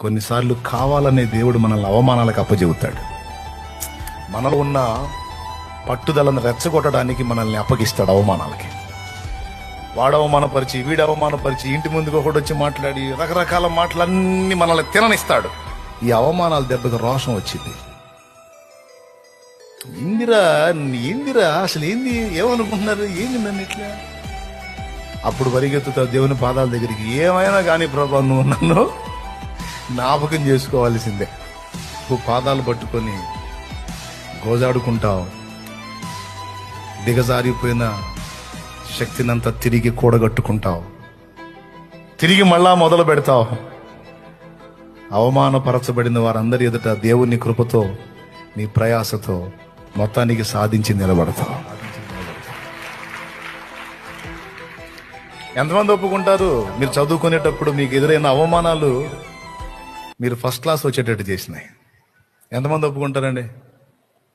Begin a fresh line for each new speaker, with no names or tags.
కొన్నిసార్లు కావాలనే దేవుడు మనల్ని అవమానాలకు అప్పచెబుతాడు మనలో ఉన్న పట్టుదలను రెచ్చగొట్టడానికి మనల్ని అప్పగిస్తాడు అవమానాలకి. వాడు అవమానపరిచి వీడు అవమానపరిచి ఇంటి ముందుకు ఒకటి వచ్చి మాట్లాడి రకరకాల మాటలన్నీ మనల్ని తిననిస్తాడు. ఈ అవమానాల దెబ్బకి రోషం వచ్చింది. ఇందిరా ఏందిరా అసలు ఏంది ఏమనుకుంటున్నారు ఏంది నన్ను ఇట్లా? అప్పుడు పరిగెత్తుతావు దేవుని పాదాల దగ్గరికి. ఏమైనా కానీ ప్రభా నువ్వు నన్ను జ్ఞాపకం చేసుకోవాల్సిందే. నువ్వు పాదాలు పట్టుకొని గోజాడుకుంటావు. దిగజారిపోయిన శక్తినంతా తిరిగి కూడగట్టుకుంటావు. తిరిగి మళ్ళా మొదలు పెడతావు. అవమానపరచబడిన వారందరి ఎదుట దేవుని కృపతో నీ ప్రయాసతో మొత్తానికి సాధించి నిలబడతావు. ఎంతమంది ఒప్పుకుంటారు? మీరు చదువుకునేటప్పుడు మీకు ఎదురైన అవమానాలు మీరు ఫస్ట్ క్లాస్ వచ్చేటట్టు చేసినాయి. ఎంతమంది ఒప్పుకుంటారండి?